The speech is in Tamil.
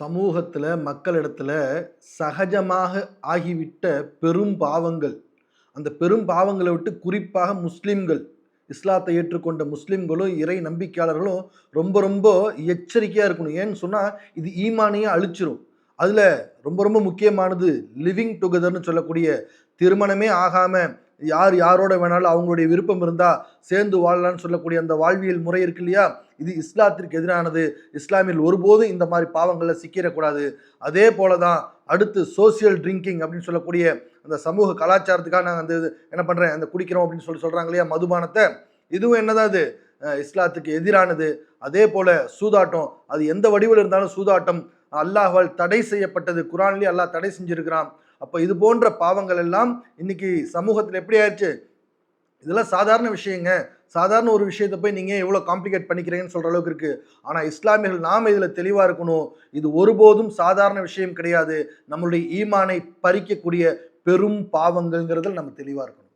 சமூகத்தில் மக்களிடத்துல சகஜமாக ஆகிவிட்ட பெரும் பாவங்கள். அந்த பெரும் பாவங்களை விட்டு குறிப்பாக முஸ்லிம்கள் இஸ்லாத்தை ஏற்றுக்கொண்ட முஸ்லிம்களும் இறை நம்பிக்கையாளர்களும் ரொம்ப ரொம்ப எச்சரிக்கையாக இருக்கணும். ஏன்னு சொன்னால் இது ஈமானையே அழிச்சிரும். அதில் ரொம்ப ரொம்ப முக்கியமானது லிவிங் டுகெதர்னு சொல்லக்கூடிய திருமணமே ஆகாமல் யார் யாரோட வேணாலும் அவங்களுடைய விருப்பம் இருந்தால் சேர்ந்து வாழலாம்னு சொல்லக்கூடிய அந்த வாழ்வியல் முறை இருக்கு இல்லையா? இது இஸ்லாத்திற்கு எதிரானது. இஸ்லாமில் ஒருபோதும் இந்த மாதிரி பாவங்களில் சிக்கிடக்கூடாது அதே போல தான் அடுத்து சோசியல் ட்ரிங்கிங் அப்படின்னு சொல்லக்கூடிய அந்த சமூக கலாச்சாரத்துக்காக நாங்கள் அந்த இது என்ன பண்ணுறேன் அந்த குடிக்கிறோம் அப்படின்னு சொல்லி சொல்கிறாங்க இல்லையா மதுபானத்தை. இதுவும் என்னதான் அது? இஸ்லாத்துக்கு எதிரானது. அதே போல சூதாட்டம் அது எந்த வடிவில் இருந்தாலும் சூதாட்டம். அல்லாஹ்வால் தடை செய்யப்பட்டது. குரான்லேயே அல்லாஹ் தடை செஞ்சிருக்கிறான். அப்போ இது போன்ற பாவங்கள் எல்லாம் இன்னைக்கு சமூகத்தில் எப்படி ஆயிடுச்சு? இதெல்லாம் சாதாரண விஷயங்க. சாதாரண ஒரு விஷயத்தை போய் நீங்கள் எவ்வளோ காம்ப்ளிகேட் பண்ணிக்கிறீங்கன்னு சொல்கிற அளவுக்கு இருக்குது ஆனால் இஸ்லாமியர்கள் நாம் இதில் தெளிவாக இருக்கணும். இது ஒருபோதும் சாதாரண விஷயம் கிடையாது. நம்மளுடைய ஈமானை பறிக்கக்கூடிய பெரும் பாவங்கள்ங்கிறது நம்ம தெளிவாக இருக்கணும்.